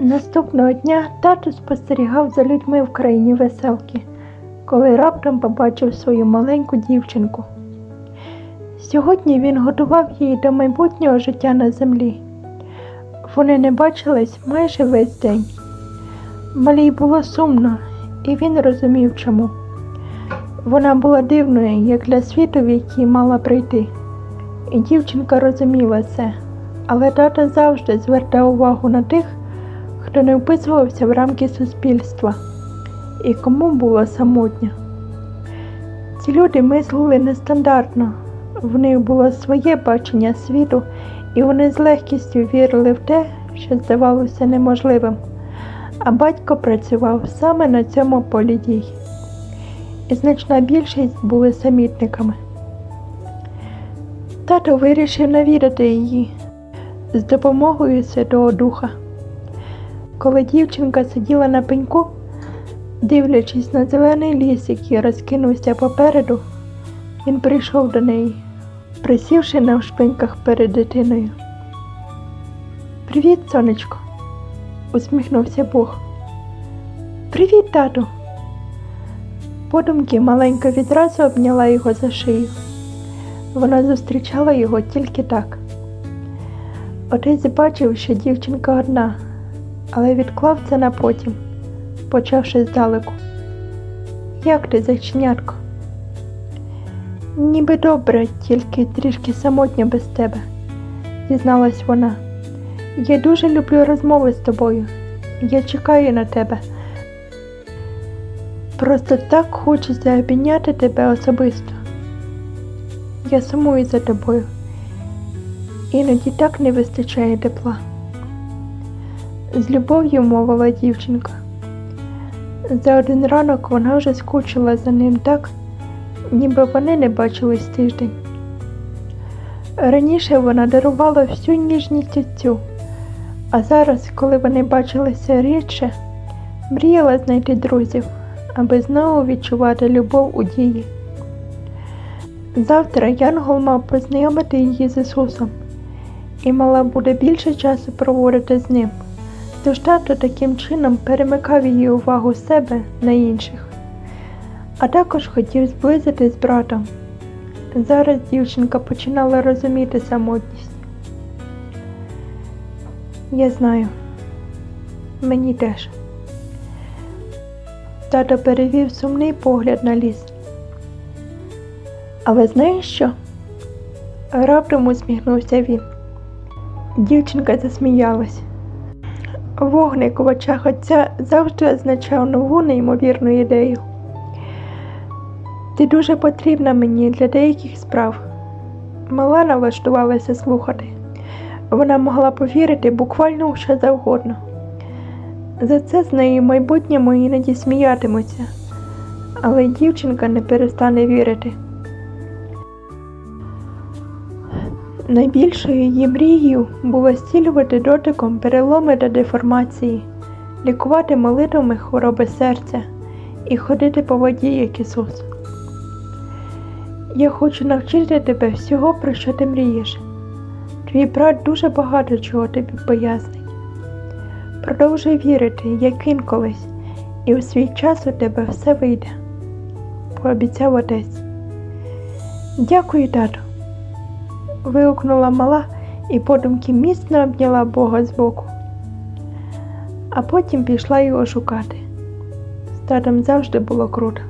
Наступного дня тато спостерігав за людьми в країні веселки, коли раптом побачив свою маленьку дівчинку. Сьогодні він готував її до майбутнього життя на землі. Вони не бачились майже весь день. Малій було сумно, і він розумів чому. Вона була дивною, як для світу, в який мала прийти. І дівчинка розуміла це, але тато завжди звертав увагу на тих, хто не вписувався в рамки суспільства і кому було самотньо. Ці люди мислили нестандартно, в них було своє бачення світу, і вони з легкістю вірили в те, що здавалося неможливим. А батько працював саме на цьому полі дій. І значна більшість були самітниками. Тато вирішив навідати її з допомогою Святого Духа. Коли дівчинка сиділа на пеньку, дивлячись на зелений ліс, який розкинувся попереду, він прийшов до неї, присівши на шпиньках перед дитиною. Привіт, сонечко, усміхнувся Бог. Привіт, тату. Подумки маленька відразу обняла його за шию. Вона зустрічала його тільки так. Отець бачив, що дівчинка одна, але відклав це на потім, почавши здалеку. Як ти, зайченятко? Ніби добре, тільки трішки самотньо без тебе, зізналась вона. Я дуже люблю розмови з тобою. Я чекаю на тебе. Просто так хочеться обійняти тебе особисто. Я сумую за тобою. Іноді так не вистачає тепла. З любов'ю мовила дівчинка. За один ранок вона вже скучила за ним так, ніби вони не бачились тиждень. Раніше вона дарувала всю ніжність отцю, а зараз, коли вони бачилися рідше, мріяла знайти друзів, аби знову відчувати любов у дії. Завтра Янгол мав познайомити її з Ісусом, і мала буде більше часу проводити з ним. Тож тато таким чином перемикав її увагу себе на інших, а також хотів зблизити з братом. Зараз дівчинка починала розуміти самотність. Я знаю, мені теж. Тато перевів сумний погляд на ліс. Але знаєш що? Раптом усміхнувся він. Дівчинка засміялась. Вогник в очах отця завжди означав нову неймовірну ідею. Ти дуже потрібна мені для деяких справ. Милана влаштувалася слухати. Вона могла повірити буквально у що завгодно. За це з нею в майбутньому іноді сміятимуться, але дівчинка не перестане вірити. Найбільшою її мрією було зцілювати дотиком переломи та деформації, лікувати молитвами хвороби серця і ходити по воді, як Ісус. Я хочу навчити тебе всього, про що ти мрієш. Твій брат дуже багато чого тобі пояснить. Продовжуй вірити, як він колись, і у свій час у тебе все вийде, пообіцяв отець. Дякую, тату вигукнула мала і подумки міцно обняла Бога збоку, а потім пішла його шукати. З татом завжди було круто.